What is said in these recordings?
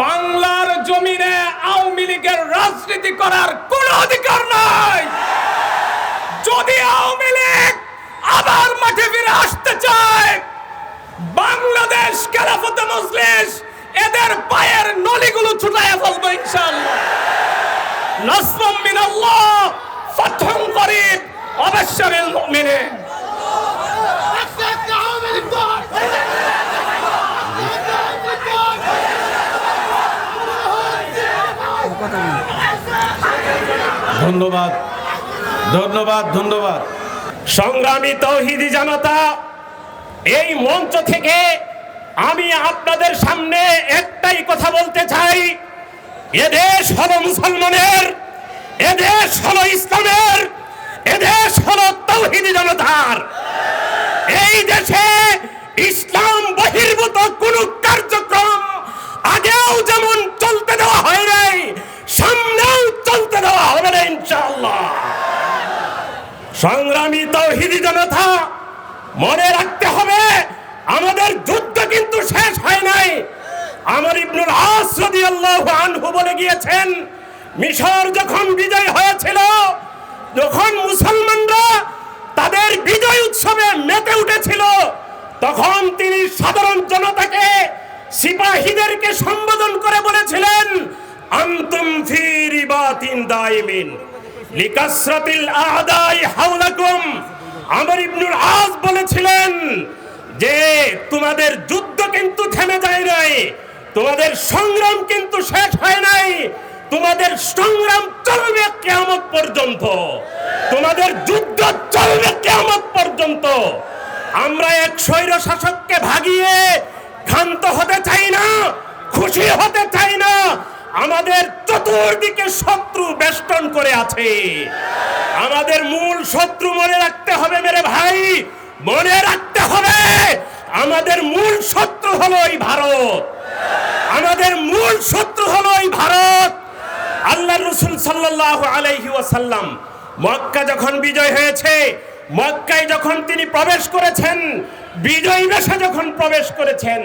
বাংলার জমিনে আওয়ামী লীগের রাজনীতি করার কোন অধিকার নাই। যদি আওয়ামী লীগ আবার মাঠে ফিরে আসতে চায়, বাংলাদেশ খেলাফতে মজলিস এদের পায়ের নলিগুলো ছুটাইয়া ফেলব ইনশাআল্লাহ। নাসরুম মিনাল্লাহ ফাতহুন করিব অবশ্যরিল মুমিনিন ধন্যবাদ। ধন্যবাদ ধন্যবাদ। সংগ্রামী তৌহিদি জনতা এই মঞ্চ থেকে আমি আপনাদের সামনে একটাই কথা বলতে চাই। এদেশ হলো মুসলমানের এদেশ হলো ইসলামের এদেশ হলো তৌহিদি জনতার এই দেশে ইসলাম বহির্ভূত কোন কার্যক্রম আগেও যেমন চলতে দেওয়া হয় নাই সামনেও চলতে দেওয়া হবে না ইনশাআল্লাহ সংগ্রামী তৌহিদি জনতা মনে রাখতে হবে, আমাদের যুদ্ধ কিন্তু শেষ হয় নাই। আমার ইবনুল আস রাদিয়াল্লাহু আনহু বলে গিয়েছেন, মিশর যখন বিজয় হয়েছিল, যখন মুসলমানরা তাদের বিজয় উৎসবে মেতে উঠেছিল, তখন তিনি সাধারণ জনতাকে সিপাহীদেরকে সম্বোধন করে বলেছিলেন, আন্তুম ফি রিবাতিন দাইমিন লিকাসরাতিল আদাই হাওলাকুম আমর ইবনুল আজ বলেছিলেন যে, তোমাদের যুদ্ধ কিন্তু থেমে যায় নাই, তোমাদের সংগ্রাম কিন্তু শেষ হয় নাই, তোমাদের সংগ্রাম চলবে কেয়ামত পর্যন্ত, তোমাদের যুদ্ধ চলবে কেয়ামত পর্যন্ত। আমরা এক স্বৈর শাসককে ভাগিয়ে ক্ষান্ত হতে চাই না, খুশি হতে চাই না আমাদের চতুর্দিকে শত্রু বেষ্টন করে আছে। আমাদের মূল শত্রু মনে রাখতে হবে মেরে ভাই, মনে রাখতে হবে আমাদের মূল শত্রু হলো এই ভারত। আমাদের মূল শত্রু হলো এই ভারত। আল্লাহ রসুল সাল্লাহ আলাইহি ওয়াসাল্লাম মক্কা যখন বিজয় হয়েছে, মক্কায় যখন তিনি প্রবেশ করেছেন, বিজয় বেশে যখন প্রবেশ করেছেন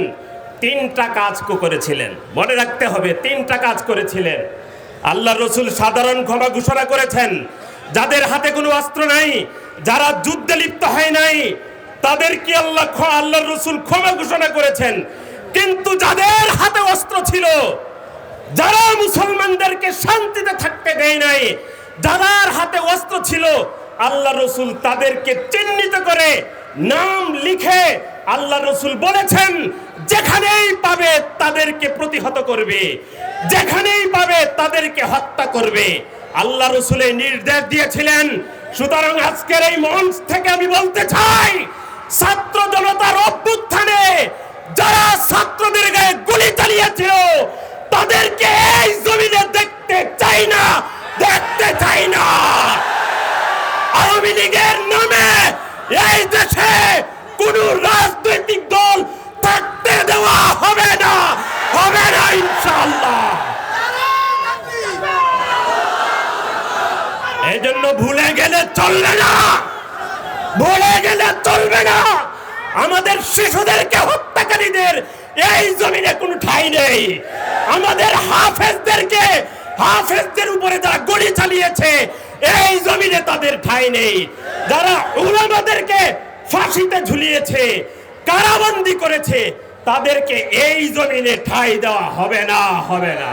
তিনটা কাজ করেছিলেন। মনে রাখতে হবে, তিনটা কাজ করেছিলেন। আল্লাহ রসুল সাধারণ ক্ষমা ঘোষণা করেছেন, যাদের হাতে কোনো অস্ত্র নাই, যারা যুদ্ধে লিপ্ত হয় নাই তাদের কি আল্লাহ আল্লাহ রসুল ক্ষমা ঘোষণা করেছেন। কিন্তু যাদের হাতে অস্ত্র ছিল, যারা মুসলমানদেরকে শান্তিতে থাকতে দেয় নাই, যাদের হাতে অস্ত্র ছিল, আল্লাহ রসুল তাদেরকে চিহ্নিত করে নাম লিখে আল্লাহ রসুল বলেছেন, যেখানেই পাবে তাদেরকে প্রতিহত করবে। যেখানেই পাবে তাদেরকে হত্যা করবে। আল্লাহ রসুলের নির্দেশ দিয়েছিলেন, সুতরাং আজকের এই মঞ্চ থেকে আমি বলতে চাই, ছাত্র জনতার অভ্যুত্থানে যারা ছাত্রদের গায়ে গুলি চালিয়েছিল, তাদেরকে এই জমিনে দেখতে চাই না, দেখতে চাই না। আওয়ামী লীগের নামে এই দেশে কোন রাজনৈতিক দল থাকতে দেওয়া হবে না হবে না ইনশাআল্লাহ। এই জন্য ভুলে গেলে চলবে না, ভুলে গেলে চলবে না। আমাদের শিশুদেরকে হত্যাকারীদের এই জমিনে কোনো ঠাই নেই। আমাদের হাফেজদেরকে, হাফেজদের উপরে যারা গড়ি চালিয়েছে, এই জমিনে তাদের ঠাই নেই। যারা উলামাদেরকে ফাঁসিতে ঝুলিয়েছে, কারাবন্দি করেছে, তাদেরকে এই জমিনে ঠাই দেওয়া হবে না হবে না।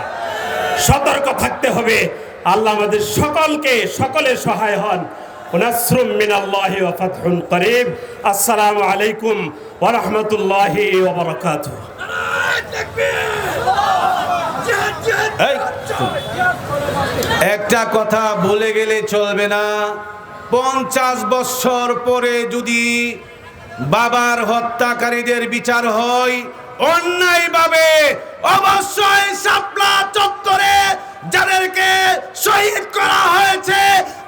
সতর্ক থাকতে হবে। আল্লাহ আমাদের সকলকে, সকলে সহায় হন। নাসরুম মিনাল্লাহি ওয়া ফাতহুন করিব। আসসালামু আলাইকুম ওয়া রাহমাতুল্লাহি ওয়া বারাকাতুহু। একটা কথা বলে গেলে চলবে না। পঞ্চাশ বছর পরে যদি বাবার হত্যাকারীদের বিচার হয়, অন্যায়ভাবে অবশ্যই শাপলা চত্বরে যাদেরকে শহীদ করা হয়েছে,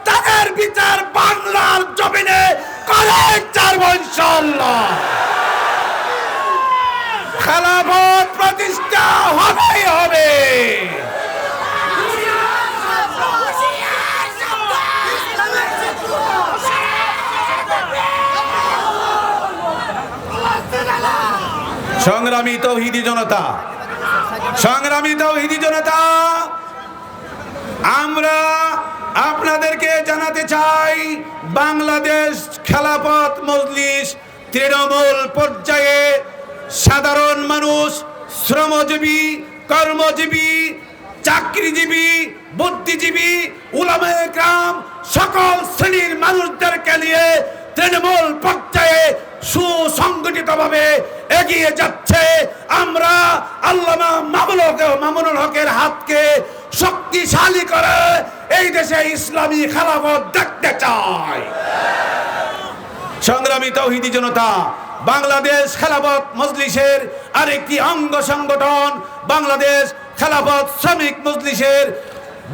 তাদের বিচার বাংলার জমিনে করে চারবো ইনশাল্লাহ খেলাফত প্রতিষ্ঠা হবেই হবে। সংগ্রামী তৌহিদি জনতা, সংগ্রামী তৌহিদি জনতা, আমরা আপনাদেরকে জানাতে চাই, বাংলাদেশ খেলাপথ মজলিস তৃণমূল পর্যায়ে সাধারণ মানুষ, শ্রমজীবী, কর্মজীবী, চাকরিজীবী, বুদ্ধিজীবী, উলামায়ে গ্রাম সকল শ্রেণির মানুষদেরকে নিয়ে তৃণমূল পর্যায়ে সুসংগঠিতভাবে এগিয়ে যাচ্ছে। আমরা আল্লামা মামুল হক মামুনুল হকের হাতকে শক্তিশালী করে এই দেশে ইসলামী খেলাফত দেখতে চাই। সংগ্রামী তৌহিদি জনতা, বাংলাদেশ খেলাফত মজলিসের আরেকটি অঙ্গ সংগঠন, বাংলাদেশ খেলাফত শ্রমিক মজলিসের।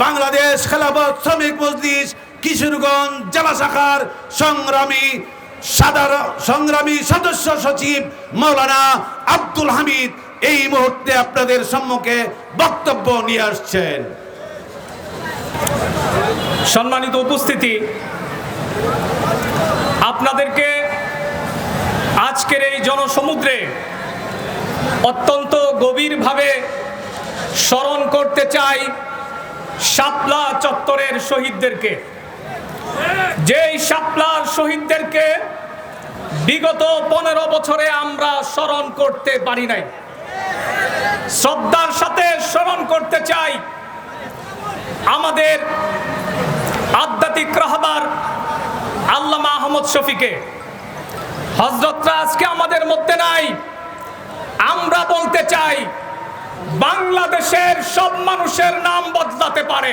বাংলাদেশ খেলাফত শ্রমিক মজলিস কিশোরগঞ্জ জেলা শাখার সংগ্রামী সাধারণ সংগ্রামী সদস্য সচিব মৌলানা আব্দুল হামিদ এই মুহূর্তে আপনাদের সম্মুখে বক্তব্য নিয়ে আসছেন। সম্মানিত উপস্থিতি, আপনাদেরকে আজকের এই জনসমুদ্রে অত্যন্ত গভীরভাবে স্মরণ করতে চাই শাপলা চত্বরের শহীদদেরকে। যেই শাপলার শহীদদেরকে বিগত পনেরো বছরে আমরা স্মরণ করতে পারি নাই। শ্রদ্ধার সাথে স্মরণ করতে চাই আমাদের আধ্যাত্মিক রাহবার আল্লামা আহমদ শফিকে। হজরতরা আজকে আমাদের মধ্যে নাই। আমরা বলতে চাই, বাংলাদেশের সব মানুষের নাম বদলাতে পারে।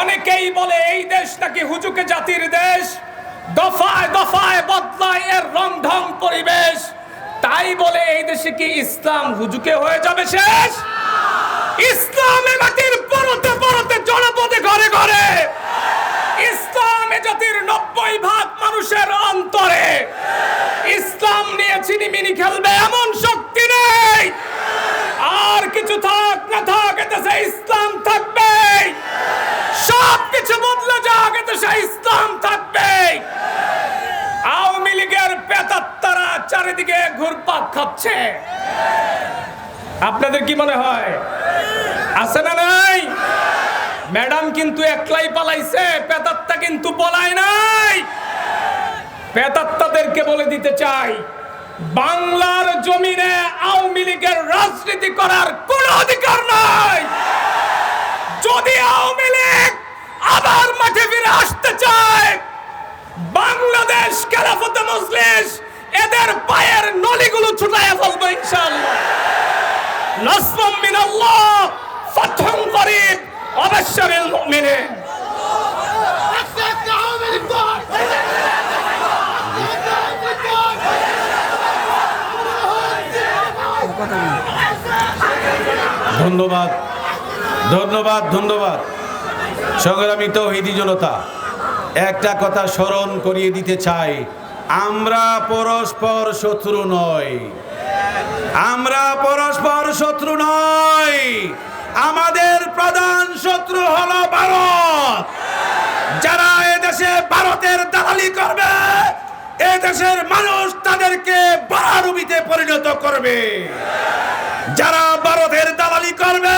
অনেকেই বলে এই দেশ নাকি হুজুকে জাতির দেশ। দফায় দফায় বদলায় এর রংঢং পরিবেশ। তাই বলে এই দেশে কি ইসলাম হুজুকে হয়ে যাবে শেষ? ইসলামে জাতির পরতে পরতে জনপদে ঘরে ঘরে। ইসলামে জাতির নব্বই ভাগ মানুষের অন্তরে। ইসলাম নিয়ে চিনিমিনি খেলবে চারিদিকে ঘুরপাক খাচ্ছে। আপনাদের কি মনে হয়? আছে না নাই? ম্যাডাম কিন্তু একলাই পালাইছে পেতাত্তা কিন্তু পলায় নাই। পেতাত্তাদেরকে বলে দিতে চাই, বাংলার জমিনে আওয়ামী লীগের রাজনীতি করার কোনো অধিকার নাই। যদি আওয়ামী লীগ আবার মাঠে ফিরে আসতে চায়, বাংলাদেশ খেলাফতে মজলিস এদের পায়ের নলিগুলো ছুটাইয়া ফেলব ইনশাআল্লাহ। নাসরুম মিনাল্লাহ ধন্যবাদ ধন্যবাদ ধন্যবাদ। সংগ্রামী তৌহিদি জনতা, একটা কথা স্মরণ করিয়ে দিতে চাই। আমরা পরস্পর শত্রু নই। আমরা পরস্পর শত্রু নই। আমাদের প্রধান শত্রু হলো ভারত। যারা এদেশে ভারতের দালালি করবে এদেশের মানুষ তাদেরকে বারারুবিতে পরিণত করবে। যারা ভারতের দালালি করবে,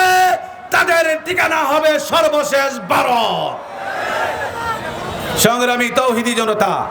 তাদের ঠিকানা হবে সর্বশেষ ভারত। সংগ্রামী তৌহিদি জনতা